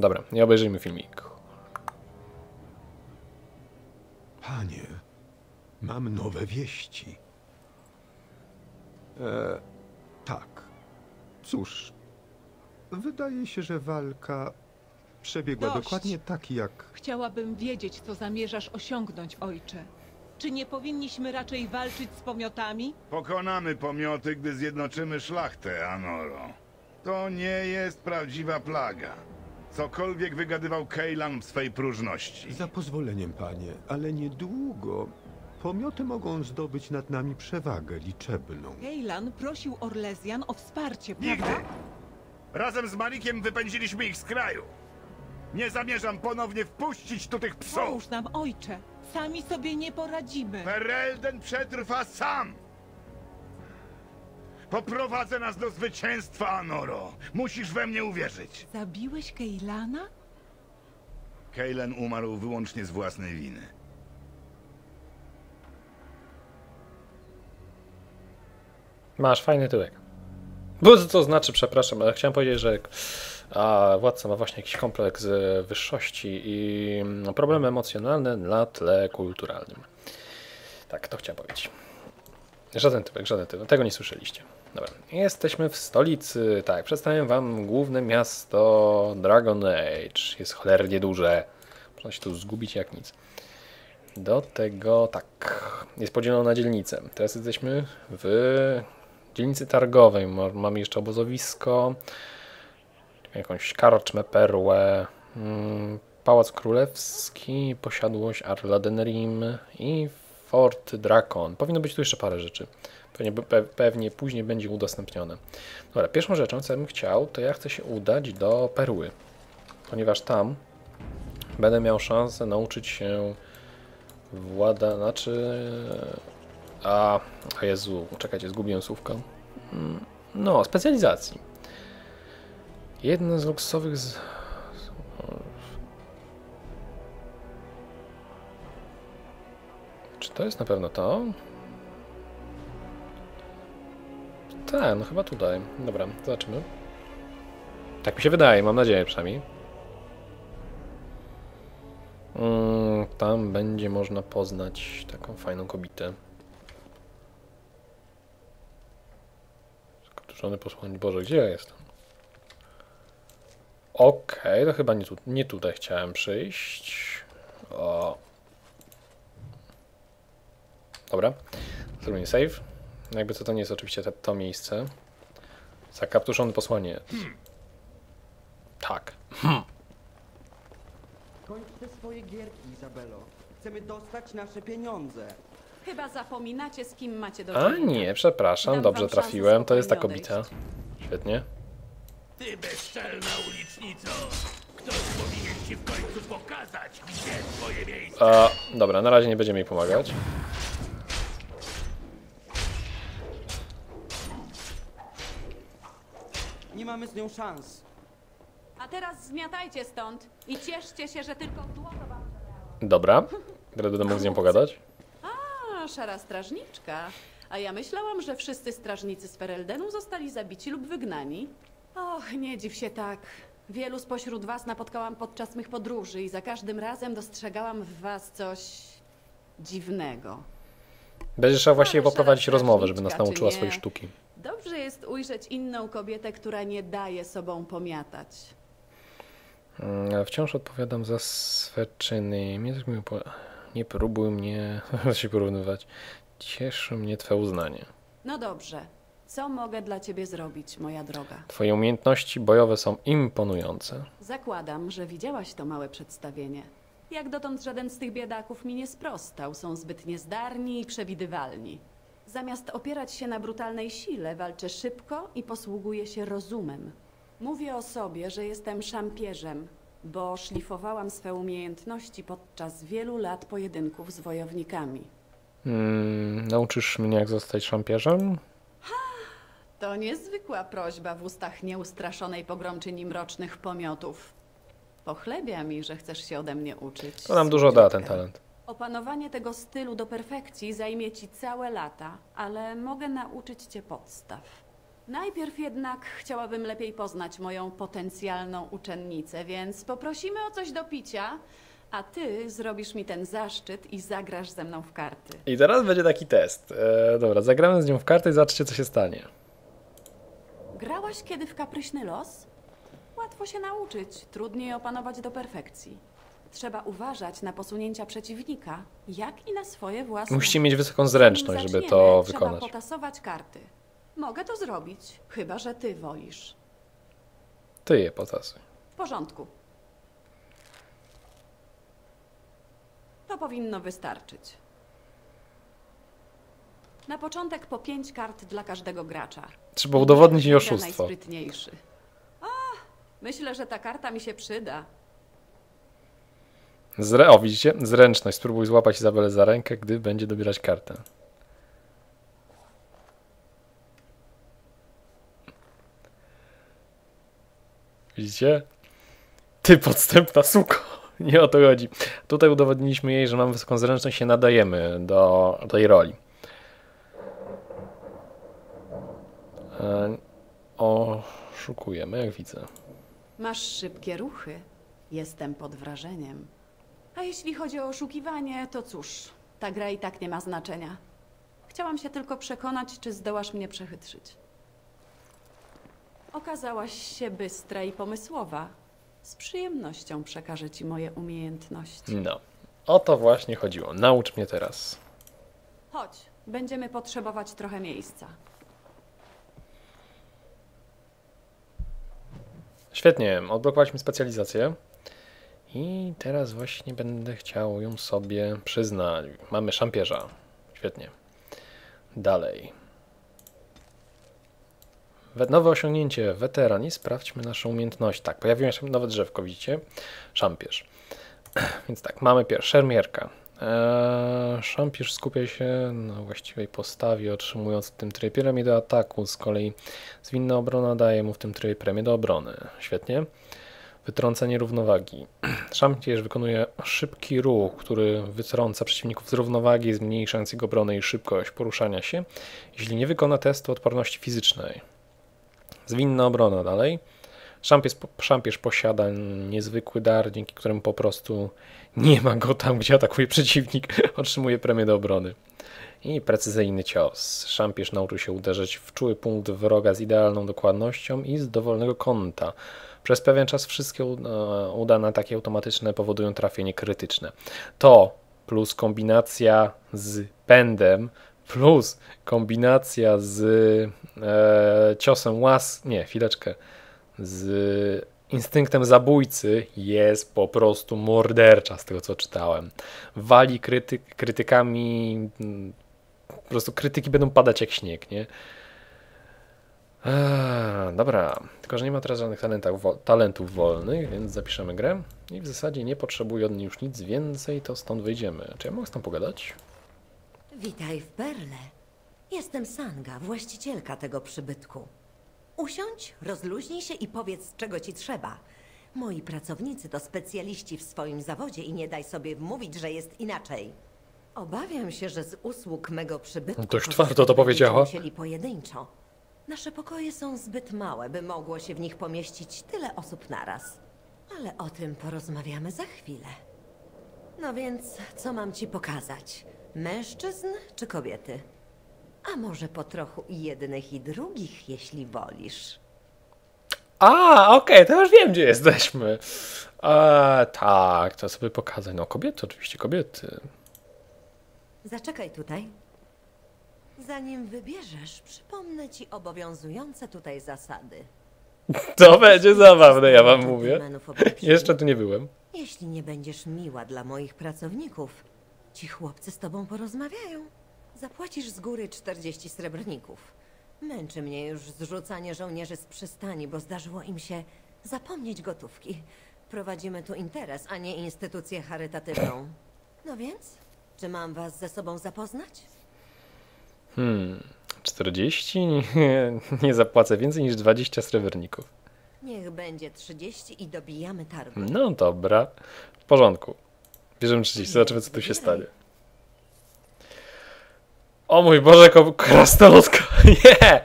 Dobra, nie obejrzyjmy filmik. Panie, mam nowe wieści. E, tak. Cóż, wydaje się, że walka przebiegła Dość. dokładnie tak, jak Chciałabym wiedzieć, co zamierzasz osiągnąć, ojcze. Czy nie powinniśmy raczej walczyć z pomiotami? Pokonamy pomioty, gdy zjednoczymy szlachtę, Anoro. To nie jest prawdziwa plaga. Cokolwiek wygadywał Kejlan w swej próżności. Za pozwoleniem, panie, ale niedługo pomioty mogą zdobyć nad nami przewagę liczebną. Kejlan prosił Orlezjan o wsparcie, Nigdy! prawda? Razem z Marikiem wypędziliśmy ich z kraju. Nie zamierzam ponownie wpuścić tu tych psów. Pomóż nam, ojcze. Sami sobie nie poradzimy. Ferelden przetrwa sam. Poprowadzę nas do zwycięstwa, Anoro. Musisz we mnie uwierzyć. Zabiłeś Kejlana? Kejlen umarł wyłącznie z własnej winy. Masz fajny tyłek. Bo co to znaczy, przepraszam, ale chciałem powiedzieć, że a, władca ma właśnie jakiś kompleks e, wyższości i mm, problemy emocjonalne na tle kulturalnym. Tak, to chciałem powiedzieć. Żaden typek, żaden typek. Tego nie słyszeliście. Dobra. Jesteśmy w stolicy. Tak, przedstawiam wam główne miasto Dragon Age. Jest cholernie duże. Można się tu zgubić jak nic. Do tego tak. Jest podzielone na dzielnice. Teraz jesteśmy w dzielnicy targowej. Ma- Mamy jeszcze obozowisko, jakąś karczmę, perłę, mm, pałac królewski, posiadłość Arladenrim i Fort Drakon. Powinno być tu jeszcze parę rzeczy. Pewnie, pe, pewnie później będzie udostępnione. Dobra, pierwszą rzeczą, co bym chciał, to ja chcę się udać do perły, ponieważ tam będę miał szansę nauczyć się włada, znaczy a, o Jezu, czekajcie, zgubiłem słówko. Mm, No, specjalizacji. Jedna z luksusowych z... Czy to jest na pewno to? Tak, no chyba tutaj. Dobra, zobaczymy. Tak mi się wydaje, mam nadzieję przynajmniej. Mm, tam będzie można poznać taką fajną kobietę. Skruszony posłanie. Boże, gdzie ja jestem? Okej, to chyba nie, tu, nie tutaj chciałem przyjść. O. Dobra. Zrobimy save. Jakby co to nie jest oczywiście te, to miejsce. Zakaptuszony posłanie. Tak. Kończ te swoje gierki, Izabelo. Chcemy dostać nasze pieniądze. Chyba zapominacie, z kim macie do A czynienia. nie, przepraszam, Dam dobrze trafiłem. To jest ta spokojnie kobieta. Świetnie. Ty bezczelna ulicznico! Ktoś powinien ci w końcu pokazać, gdzie twoje miejsce! A, dobra, na razie nie będziemy jej pomagać. Mamy z nią szans. A teraz zmiatajcie stąd i cieszcie się, że tylko złoto wam zabrało. Dobra, teraz będę mógł z nią pogadać. A, szara strażniczka. A ja myślałam, że wszyscy strażnicy z Fereldenu zostali zabici lub wygnani. Och, nie dziw się tak. Wielu spośród was napotkałam podczas mych podróży i za każdym razem dostrzegałam w was coś dziwnego. Będzie trzeba właściwie poprowadzić rozmowę, żeby nas nauczyła swojej sztuki. Dobrze jest ujrzeć inną kobietę, która nie daje sobą pomiatać. Mm, Wciąż odpowiadam za swe czyny. Nie, tak próbuj mnie się porównywać. Cieszy mnie twoje uznanie. No dobrze. Co mogę dla ciebie zrobić, moja droga? Twoje umiejętności bojowe są imponujące. Zakładam, że widziałaś to małe przedstawienie. Jak dotąd żaden z tych biedaków mi nie sprostał, są zbyt niezdarni i przewidywalni. Zamiast opierać się na brutalnej sile, walczę szybko i posługuję się rozumem. Mówię o sobie, że jestem szampierzem, bo szlifowałam swe umiejętności podczas wielu lat pojedynków z wojownikami. Mm, nauczysz mnie, jak zostać szampierzem? To niezwykła prośba w ustach nieustraszonej pogromczyni mrocznych pomiotów. Pochlebia mi, że chcesz się ode mnie uczyć. To nam dużo da ten talent. Opanowanie tego stylu do perfekcji zajmie ci całe lata, ale mogę nauczyć cię podstaw. Najpierw jednak chciałabym lepiej poznać moją potencjalną uczennicę, więc poprosimy o coś do picia, a ty zrobisz mi ten zaszczyt i zagrasz ze mną w karty. I teraz będzie taki test. E, dobra, zagramy z nią w kartę i zobaczcie, co się stanie. Grałaś kiedy w kapryśny los? Łatwo się nauczyć, trudniej opanować do perfekcji. Trzeba uważać na posunięcia przeciwnika, jak i na swoje własne. Musicie mieć wysoką zręczność, żeby to trzeba wykonać. potasować karty. Mogę to zrobić, chyba że ty wolisz. Ty je potasuj. W porządku. To powinno wystarczyć. Na początek po pięć kart dla każdego gracza. Trzeba udowodnić jej oszustwo. Najsprytniejszy. A, myślę, że ta karta mi się przyda. Zre o, widzicie? Zręczność. Spróbuj złapać Izabelę za rękę, gdy będzie dobierać kartę. Widzicie? Ty podstępna suko. Nie o to chodzi. Tutaj udowodniliśmy jej, że mamy wysoką zręczność i się nadajemy do tej roli. E, Oszukujemy, jak widzę. Masz szybkie ruchy. Jestem pod wrażeniem. A jeśli chodzi o oszukiwanie, to cóż, ta gra i tak nie ma znaczenia. Chciałam się tylko przekonać, czy zdołasz mnie przechytrzyć. Okazałaś się bystra i pomysłowa. Z przyjemnością przekażę ci moje umiejętności. No, o to właśnie chodziło. Naucz mnie teraz. Chodź, będziemy potrzebować trochę miejsca. Świetnie, odblokowaliśmy specjalizację. I teraz właśnie będę chciał ją sobie przyznać. Mamy szampierza. Świetnie. Dalej. We- Nowe osiągnięcie weteran i sprawdźmy naszą umiejętność. Tak, pojawiło się nowe drzewko, widzicie? Szampierz. Więc tak, mamy pierwsze, szermierka. Eee, szampierz skupia się na właściwej postawie, otrzymując w tym trybie premię do ataku. Z kolei zwinna obrona daje mu w tym trybie premię do obrony. Świetnie. Wytrącenie równowagi. Szampierz wykonuje szybki ruch, który wytrąca przeciwników z równowagi, zmniejszając jego obronę i szybkość poruszania się, jeśli nie wykona testu odporności fizycznej. Zwinna obrona dalej. Szampierz, szampierz posiada niezwykły dar, dzięki któremu po prostu nie ma go tam, gdzie atakuje przeciwnik, otrzymuje premię do obrony. I precyzyjny cios. Szampierz nauczył się uderzać w czuły punkt wroga z idealną dokładnością i z dowolnego kąta. Przez pewien czas wszystkie e, udane ataki automatyczne powodują trafienie krytyczne. To plus kombinacja z pędem plus kombinacja z e, ciosem łas... Nie, chwileczkę. Z instynktem zabójcy jest po prostu mordercza z tego co czytałem. Wali krytyk, krytykami mm, po prostu krytyki będą padać jak śnieg, nie? Eee, dobra, tylko że nie ma teraz żadnych talentach, wo- talentów wolnych, więc zapiszemy grę i w zasadzie nie potrzebuję od niej już nic więcej, to stąd wyjdziemy. Czy ja mogę z tą pogadać? Witaj w Perle. Jestem Sanga, właścicielka tego przybytku. Usiądź, rozluźnij się i powiedz, czego ci trzeba. Moi pracownicy to specjaliści w swoim zawodzie i nie daj sobie wmówić, że jest inaczej. Obawiam się, że z usług mego przybytku Dość twardo to będziecie powiedziała. musieli pojedynczo. Nasze pokoje są zbyt małe, by mogło się w nich pomieścić tyle osób naraz. Ale o tym porozmawiamy za chwilę. No więc, co mam ci pokazać? Mężczyzn czy kobiety? A może po trochu i jednych i drugich, jeśli wolisz. A, okej, to już wiem, gdzie jesteśmy. A, tak, to sobie pokazać. No, kobiety, oczywiście, kobiety. Zaczekaj tutaj. Zanim wybierzesz, przypomnę ci obowiązujące tutaj zasady. To będzie zabawne, ja wam mówię. Jeszcze tu nie byłem. Jeśli nie będziesz miła dla moich pracowników, ci chłopcy z tobą porozmawiają. Zapłacisz z góry 40 srebrników. Męczy mnie już zrzucanie żołnierzy z przystani, bo zdarzyło im się zapomnieć gotówki. Prowadzimy tu interes, a nie instytucję charytatywną. No więc, czy mam was ze sobą zapoznać? 40? Nie, nie zapłacę więcej niż 20 srebrników. Niech będzie 30 i dobijamy targu. No dobra, w porządku. Bierzemy 30, zobaczymy co tu się stanie. O mój Boże, ko- krasnoludka. Nie!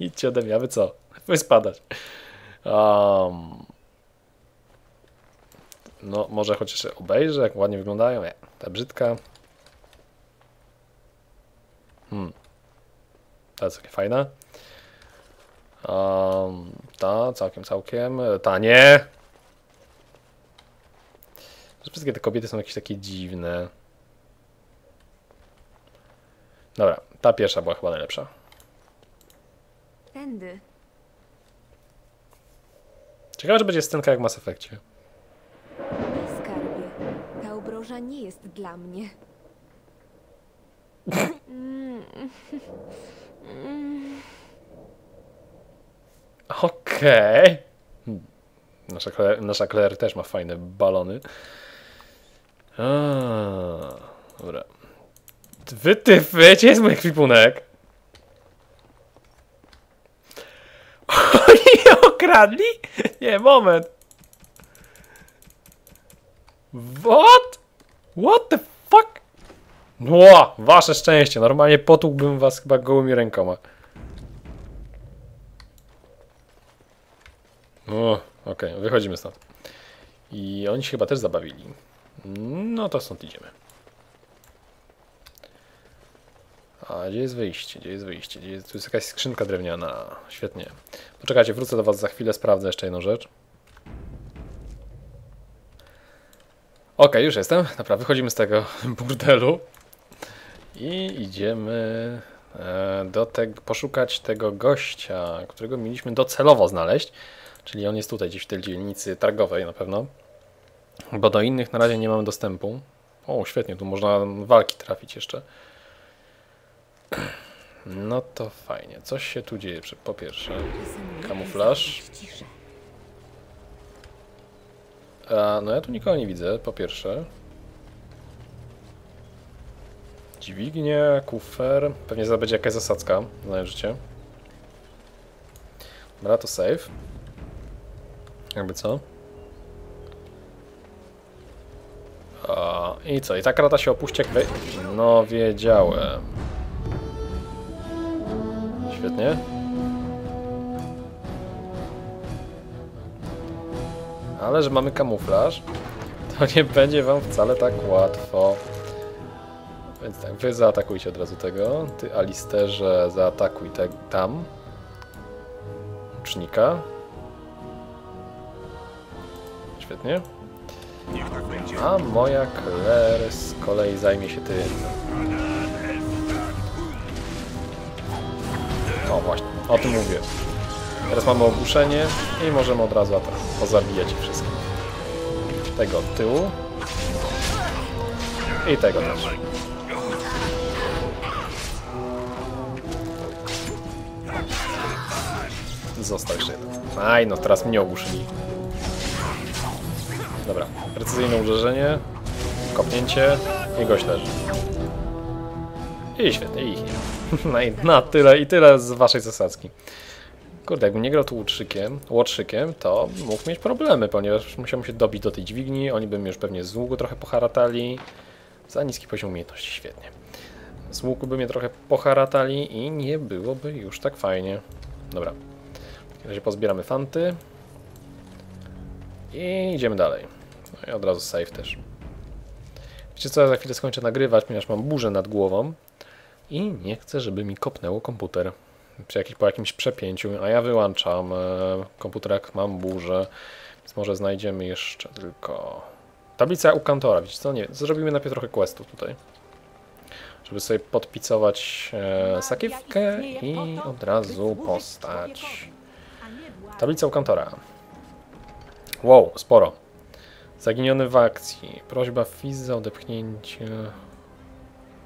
Idźcie ode mnie, a wy co? Wy spadać. Um, no, może chociaż obejrzę, jak ładnie wyglądają. Nie, ta brzydka. Hmm. Ta jest takie fajna. Um, ta całkiem, całkiem. Ta nie! Że Wszystkie te kobiety są jakieś takie dziwne. Dobra, ta pierwsza była chyba najlepsza. Tędy. Ciekawe, czy będzie scenka jak w Mass Effectie. Nie skarbie. Ta obroża nie jest dla mnie. Okej. Hmm. Nasza, Claire, nasza Claire też ma fajne balony. A, dobra. Wy ty, gdzie jest mój ekwipunek? Oni okradli? Nie, moment. What? What the fuck? Ła, wasze szczęście. Normalnie potłukłbym was chyba gołymi rękoma. O, okej, wychodzimy stąd. I oni się chyba też zabawili. No to stąd idziemy. A gdzie jest wyjście? Gdzie jest wyjście? Gdzie jest... Tu jest jakaś skrzynka drewniana. Świetnie. Poczekajcie, wrócę do was za chwilę, sprawdzę jeszcze jedną rzecz. Okej, już jestem. Dobra, wychodzimy z tego burdelu. I idziemy e, do tego, poszukać tego gościa, którego mieliśmy docelowo znaleźć. Czyli on jest tutaj gdzieś w tej dzielnicy targowej na pewno. Bo do innych na razie nie mamy dostępu. O, świetnie, tu można walki trafić jeszcze. No to fajnie. Coś się tu dzieje po pierwsze. Kamuflaż. A, no ja tu nikogo nie widzę, po pierwsze. Dźwignie, kufer. Pewnie zaraz będzie jakaś zasadzka, znając życie. Dobra, to save. Jakby co? A, I co? I ta krata się opuści jak. No wiedziałem. Świetnie. Ale że mamy kamuflaż, to nie będzie wam wcale tak łatwo. Więc tak, wy zaatakujcie od razu tego. Ty, Alisterze, zaatakuj te, tam. Łucznika. Świetnie. A moja Claire z kolei zajmie się tym. O właśnie, o tym mówię. Teraz mamy ogłuszenie i możemy od razu atak pozabijać ich wszystkich. Tego od tyłu. I tego też. Został jeszcze jeden. Aj, no teraz mnie ogłuszyli. Dobra, precyzyjne uderzenie, kopnięcie i gość leży. I świetnie, i ich nie. No na tyle i tyle z waszej zasadzki. Kurde, jakbym nie grał tu łutrzykiem, łotrzykiem, to mógł mieć problemy, ponieważ musiałbym się dobić do tej dźwigni, oni by mnie już pewnie z łuku trochę poharatali. Za niski poziom umiejętności, świetnie. Z łuku by mnie trochę poharatali i nie byłoby już tak fajnie. Dobra. Takim razie pozbieramy fanty. I idziemy dalej. No i od razu save też. Wiecie co, ja za chwilę skończę nagrywać, ponieważ mam burzę nad głową i nie chcę, żeby mi kopnęło komputer przy jakiś, po jakimś przepięciu, a ja wyłączam e, komputer jak mam burzę, więc może znajdziemy jeszcze tylko tablica u kantora, wiecie co, nie zrobimy najpierw trochę questu tutaj, żeby sobie podpicować e, sakiewkę i od razu postać. Tablica u kantora. Wow, sporo. Zaginiony w akcji. Prośba Fiza o odepchnięcie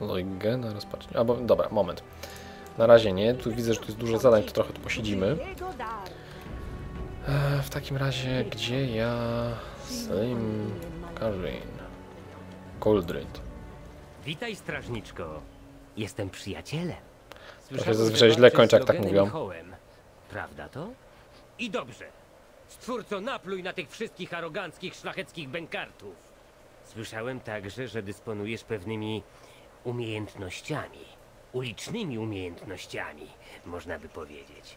Loigena rozpatrzenia. Albo, dobra, moment. Na razie nie. Tu widzę, że tu jest dużo zadań, to trochę tu posiedzimy. E, w takim razie, gdzie ja... Slim... Karin... Goldrit. Witaj, strażniczko. Jestem przyjacielem. Trochę zazwyczaj źle kończę, jak tak mówią. Prawda to? I dobrze. Stwórco, napluj na tych wszystkich aroganckich, szlacheckich bękartów. Słyszałem także, że dysponujesz pewnymi umiejętnościami. ulicznymi umiejętnościami, można by powiedzieć.